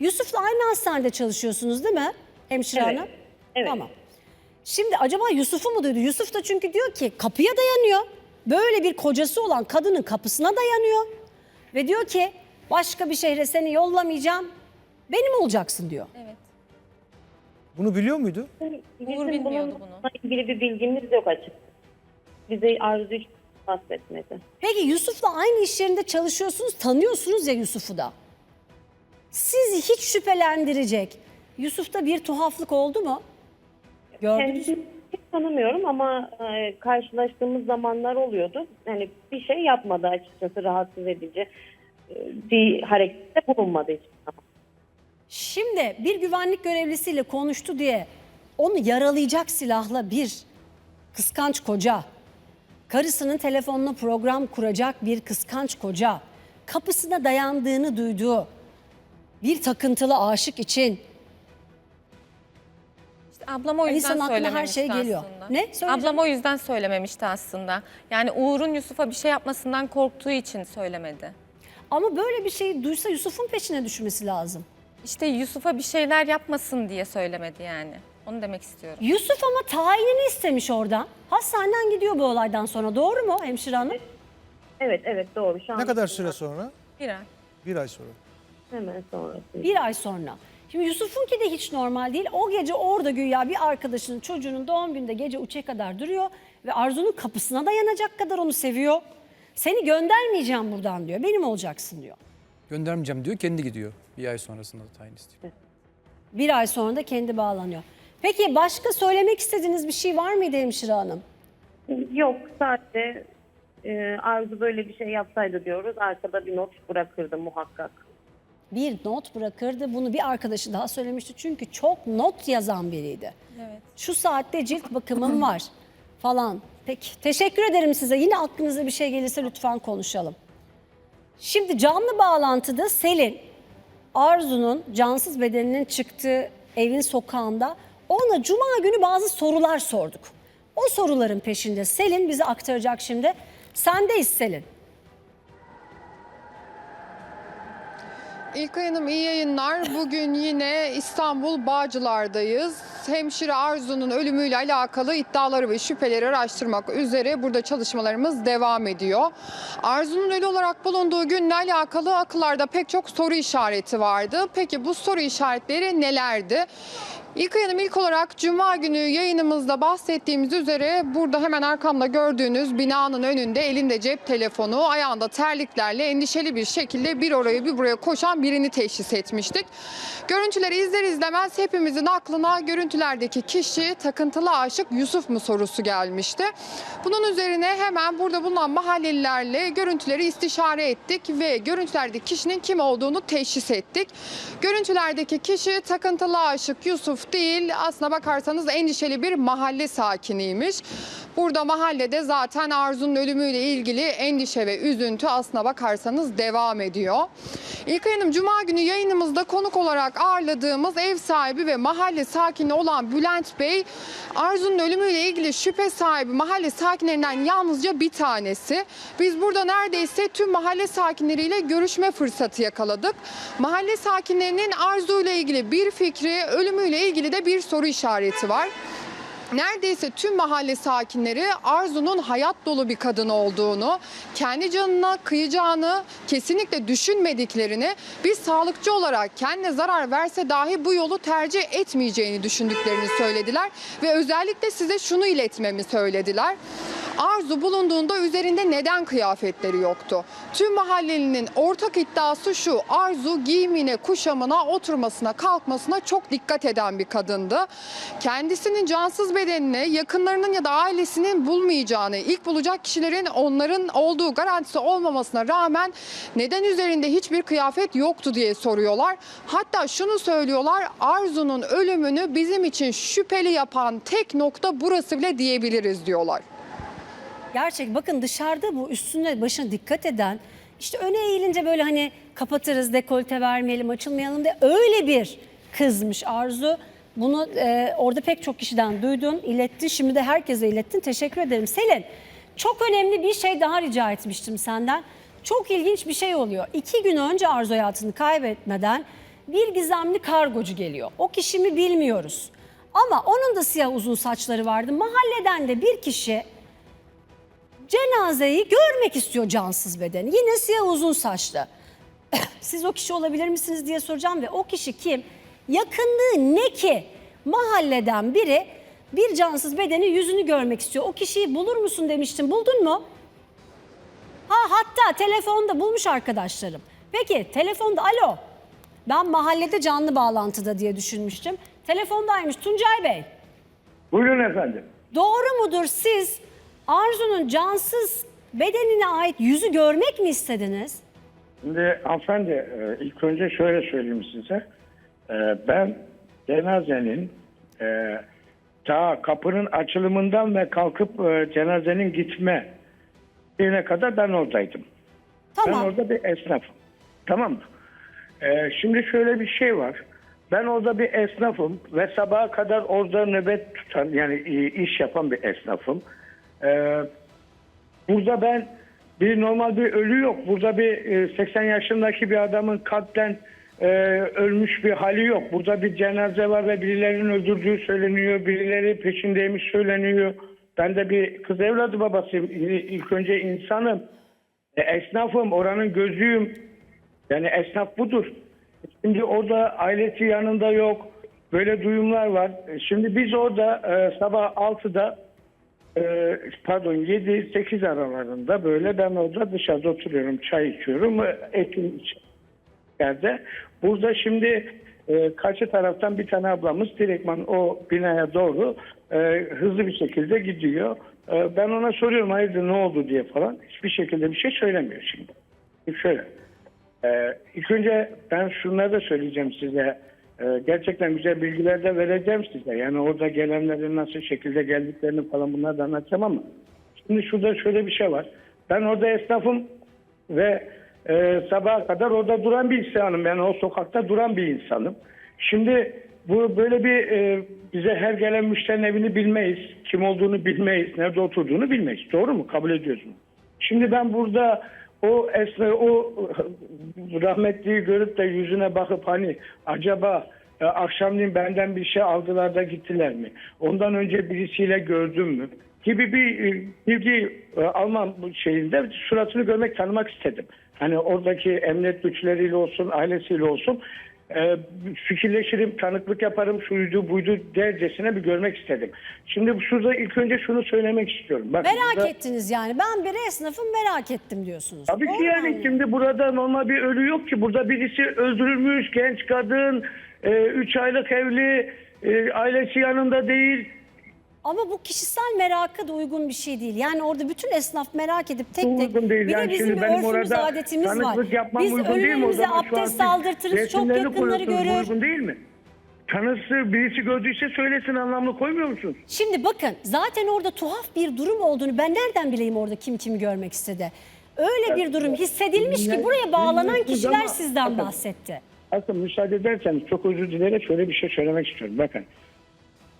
Yusuf'la aynı hastanede çalışıyorsunuz değil mi hemşire Evet, hanım? evet. Tamam. Şimdi acaba Yusuf'u mu duydu? Yusuf da çünkü diyor ki kapıya dayanıyor. Böyle bir kocası olan kadının kapısına dayanıyor. Ve diyor ki başka bir şehre seni yollamayacağım. Benim olacaksın diyor. Evet. Bunu biliyor muydu? Bizim bilmiyordu bununla bunu. ilgili bir bilgimiz yok açıkçası. Bize Arzu hiç bahsetmedi. Peki Yusuf'la aynı iş yerinde çalışıyorsunuz, tanıyorsunuz ya Yusuf'u da. Sizi hiç şüphelendirecek Yusuf'ta bir tuhaflık oldu mu? Gördünüz mü? Kendisini hiç tanımıyorum ama e, karşılaştığımız zamanlar oluyordu. Yani bir şey yapmadı açıkçası rahatsız edici. e, bir harekette bulunmadı hiç. Şimdi bir güvenlik görevlisiyle konuştu diye onu yaralayacak silahla bir kıskanç koca, karısının telefonuna program kuracak bir kıskanç koca, kapısına dayandığını duyduğu bir takıntılı aşık için İşte ablam o yüzden İnsanın aklına her söylememişti şey geliyor. aslında. Ne? Söyleyeceğim. Ablam o yüzden söylememişti aslında. Yani Uğur'un Yusuf'a bir şey yapmasından korktuğu için söylemedi. ama böyle bir şeyi duysa Yusuf'un peşine düşmesi lazım. İşte Yusuf'a bir şeyler yapmasın diye söylemedi yani. Onu demek istiyorum. Yusuf ama tayinini istemiş oradan. Hastaneden gidiyor bu olaydan sonra doğru mu hemşire hanım? Evet evet doğru. Şu an Ne kadar süre sonra? Bir ay. Bir ay sonra. Hemen sonrası. Bir ay sonra. Şimdi Yusuf'unki de hiç normal değil. O gece orada güya bir arkadaşının çocuğunun doğum gününde gece 3'e kadar duruyor ve Arzu'nun kapısına dayanacak kadar onu seviyor. Seni göndermeyeceğim buradan diyor. Benim olacaksın diyor. Göndermeyeceğim diyor, kendi gidiyor. Bir ay sonrasında da tayin istiyor. Bir ay sonra da kendi bağlanıyor. Peki başka söylemek istediğiniz bir şey var mıydı hemşire hanım? Yok sadece e, Arzu böyle bir şey yapsaydı diyoruz. Arkada bir not bırakırdı muhakkak. Bir not bırakırdı. Bunu bir arkadaşı daha söylemişti. Çünkü çok not yazan biriydi. Evet. Şu saatte cilt bakımım var falan. Peki teşekkür ederim size. Yine aklınıza bir şey gelirse lütfen konuşalım. Şimdi canlı bağlantıda Selin Arzu'nun cansız bedeninin çıktığı evin sokağında ona cuma günü bazı sorular sorduk. O soruların peşinde Selin bize aktaracak şimdi. Sendeyiz Selin. İlkay Hanım iyi yayınlar. Bugün yine İstanbul Bağcılar'dayız. Hemşire Arzu'nun ölümüyle alakalı iddiaları ve şüpheleri araştırmak üzere burada çalışmalarımız devam ediyor. Arzu'nun ölü olarak bulunduğu günle alakalı akıllarda pek çok soru işareti vardı. Peki bu soru işaretleri nelerdi? İlkay Hanım ilk olarak Cuma günü yayınımızda bahsettiğimiz üzere burada hemen arkamda gördüğünüz binanın önünde elinde cep telefonu, ayağında terliklerle endişeli bir şekilde bir oraya bir buraya koşan birini teşhis etmiştik. Görüntüleri izler izlemez hepimizin aklına görüntülerdeki kişi takıntılı aşık Yusuf mu sorusu gelmişti. Bunun üzerine hemen burada bulunan mahallelilerle görüntüleri istişare ettik ve görüntülerdeki kişinin kim olduğunu teşhis ettik. Görüntülerdeki kişi takıntılı aşık Yusuf değil aslına bakarsanız endişeli bir mahalle sakiniymiş. Burada mahallede zaten Arzu'nun ölümüyle ilgili endişe ve üzüntü aslına bakarsanız devam ediyor. İlkay Hanım Cuma günü yayınımızda konuk olarak ağırladığımız ev sahibi ve mahalle sakini olan Bülent Bey Arzu'nun ölümüyle ilgili şüphe sahibi mahalle sakinlerinden yalnızca bir tanesi. Biz burada neredeyse tüm mahalle sakinleriyle görüşme fırsatı yakaladık. Mahalle sakinlerinin Arzu ile ilgili bir fikri, ölümüyle ilgili de bir soru işareti var. Neredeyse tüm mahalle sakinleri Arzu'nun hayat dolu bir kadın olduğunu, kendi canına kıyacağını kesinlikle düşünmediklerini, bir sağlıkçı olarak kendine zarar verse dahi bu yolu tercih etmeyeceğini düşündüklerini söylediler ve özellikle size şunu iletmemi söylediler. Arzu bulunduğunda üzerinde neden kıyafetleri yoktu? Tüm mahallelinin ortak iddiası şu. Arzu giyimine, kuşamına, oturmasına, kalkmasına çok dikkat eden bir kadındı. Kendisinin cansız bedenine yakınlarının ya da ailesinin bulmayacağını, ilk bulacak kişilerin onların olduğu garantisi olmamasına rağmen neden üzerinde hiçbir kıyafet yoktu diye soruyorlar. Hatta şunu söylüyorlar. Arzu'nun ölümünü bizim için şüpheli yapan tek nokta burası bile diyebiliriz diyorlar. Gerçek bakın dışarıda bu üstüne başına dikkat eden işte öne eğilince böyle hani kapatırız dekolte vermeyelim açılmayalım diye öyle bir kızmış Arzu. Bunu e, orada pek çok kişiden duydun, ilettin. Şimdi de herkese ilettin. Teşekkür ederim. Selin, çok önemli bir şey daha rica etmiştim senden. Çok ilginç bir şey oluyor. İki gün önce Arzu hayatını kaybetmeden bir gizemli kargocu geliyor. O kişi mi bilmiyoruz. Ama onun da siyah uzun saçları vardı. Mahalleden de bir kişi cenazeyi görmek istiyor cansız bedeni. Yine siyah uzun saçlı. Siz o kişi olabilir misiniz diye soracağım ve o kişi kim? Yakınlığı ne ki? Mahalleden biri bir cansız bedeni yüzünü görmek istiyor. O kişiyi bulur musun demiştim. Buldun mu? Ha hatta telefonda bulmuş arkadaşlarım. Peki telefonda alo. Ben mahallede canlı bağlantıda diye düşünmüştüm. Telefondaymış Tuncay Bey. Buyurun efendim. Doğru mudur siz Arzu'nun cansız bedenine ait yüzü görmek mi istediniz? Şimdi hanımefendi e, ilk önce şöyle söyleyeyim size. E, Ben cenazenin e, ta kapının açılımından ve kalkıp cenazenin gitme yerine kadar ben oradaydım. Ben Tamam. orada bir esnafım. Tamam mı? Şimdi şöyle bir şey var. Ben orada bir esnafım ve sabaha kadar orada nöbet tutan yani iş yapan bir esnafım. Ee, burada ben bir normal bir ölü yok. Burada bir e, 80 yaşındaki bir adamın kalpten e, ölmüş bir hali yok. Burada bir cenaze var ve birilerinin öldürdüğü söyleniyor. Birileri peşindeymiş söyleniyor. Ben de bir kız evladı babasıyım. İlk önce insanım. E, esnafım, oranın gözüyüm. Yani esnaf budur. Şimdi orada ailesi yanında yok. Böyle duyumlar var. E, Şimdi biz orada e, sabah 6'da e, pardon 7-8 aralarında böyle ben orada dışarıda oturuyorum. Çay içiyorum. e, iç- yerde. Burada şimdi e, karşı taraftan bir tane ablamız direktman o binaya doğru e, hızlı bir şekilde gidiyor. E, ben ona soruyorum hayırdır ne oldu diye falan. Hiçbir şekilde bir şey söylemiyor. Şimdi şöyle. E, ilk önce ben şunları da söyleyeceğim size. E, gerçekten güzel bilgiler de vereceğim size. Yani orada gelenlerin nasıl şekilde geldiklerini falan bunları da anlatacağım ama şimdi şurada şöyle bir şey var. Ben orada esnafım ve e, sabaha kadar orada duran bir insanım. Yani o sokakta duran bir insanım. Şimdi bu böyle bir e, bize her gelen müşterinin evini bilmeyiz. Kim olduğunu bilmeyiz. Nerede oturduğunu bilmeyiz. Doğru mu? Kabul ediyoruz mu? Şimdi ben burada o esna o rahmetliyi görüp de yüzüne bakıp hani acaba e, akşamleyin benden bir şey aldılar da gittiler mi? Ondan önce birisiyle gördüm mü? Gibi bir e, bilgi e, almam şeyinde suratını görmek tanımak istedim. Hani oradaki emniyet güçleriyle olsun, ailesiyle olsun e, fikirleşirim, tanıklık yaparım, şuydu buydu dercesine bir görmek istedim. Şimdi şurada ilk önce şunu söylemek istiyorum. Bak, Merak burada- ettiniz yani. Ben bir esnafım merak ettim diyorsunuz. Tabii Doğru ki yani anlıyorum? şimdi burada normal bir ölü yok ki. Burada birisi öldürülmüş, genç kadın, 3 aylık evli, e, ailesi yanında değil. Ama bu kişisel meraka da uygun bir şey değil. Yani orada bütün esnaf merak edip tek tek Uygun değil. bir Yani de bizim şimdi bir benim örfümüz, adetimiz var. Biz uygun değil mi? O ölülerimize abdest aldırtırız, çok yakınları görür. Uygun değil mi? Tanısı birisi gördüyse söylesin anlamlı koymuyor musunuz? Şimdi bakın zaten orada tuhaf bir durum olduğunu ben nereden bileyim orada kim kimi görmek istedi. Öyle bir durum hissedilmiş ki buraya bağlanan kişiler ama- sizden Bakın. bahsetti. Aslında müsaade ederseniz çok özür dileyerek şöyle bir şey söylemek istiyorum. Bakın.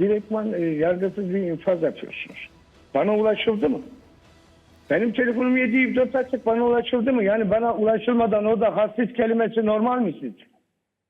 Direktman e, yargısız bir infaz yapıyorsunuz. Bana ulaşıldı mı? Benim telefonum 724 açık bana ulaşıldı mı? Yani bana ulaşılmadan orada hassiz kelimesi normal mi sizce?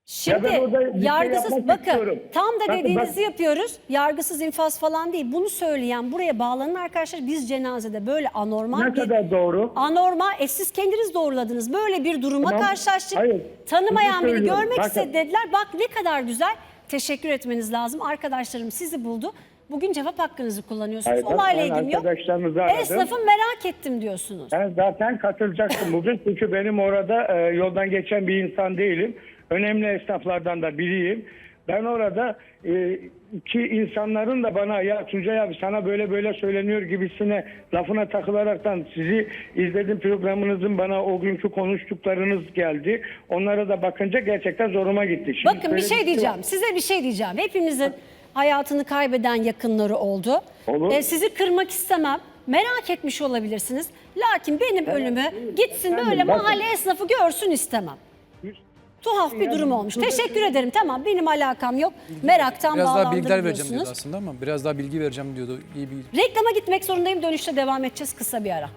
Şimdi ben bir şey yargısız yapmak bakın istiyorum. tam da dediğinizi bak- yapıyoruz. Yargısız infaz falan değil. Bunu söyleyen buraya bağlanan arkadaşlar biz cenazede böyle anormal Ne bir kadar doğru? anormal e siz kendiniz doğruladınız. Böyle bir duruma Tamam. karşılaştık. Hayır, Tanımayan bunu biri görmek Bakın. istedi dediler. Bak ne kadar güzel. Teşekkür etmeniz lazım. Arkadaşlarım sizi buldu. Bugün cevap hakkınızı kullanıyorsunuz. Hayır, Olayla ilgim yok. aradım. Esnafım merak ettim diyorsunuz. Ben zaten katılacaktım bugün çünkü benim orada e, yoldan geçen bir insan değilim. Önemli esnaflardan da biriyim. Ben orada e, ki insanların da bana ya Tuncay abi sana böyle böyle söyleniyor gibisine lafına takılaraktan sizi izledim programınızın bana o günkü konuştuklarınız geldi. Onlara da bakınca gerçekten zoruma gitti. Şimdi Bakın bir şöyle şey diyeceğim. Size bir şey diyeceğim. Hepimizin hayatını kaybeden yakınları oldu. Olur. Ee, sizi kırmak istemem. Merak etmiş olabilirsiniz. Lakin benim ölümü gitsin böyle mahalle esnafı görsün istemem. Tuhaf bir durum olmuş. Teşekkür ederim. Tamam benim alakam yok. Meraktan Biraz daha bilgiler vereceğim diyordu aslında ama biraz daha bilgi vereceğim diyordu. İyi bir Reklama gitmek zorundayım. Dönüşte devam edeceğiz kısa bir ara.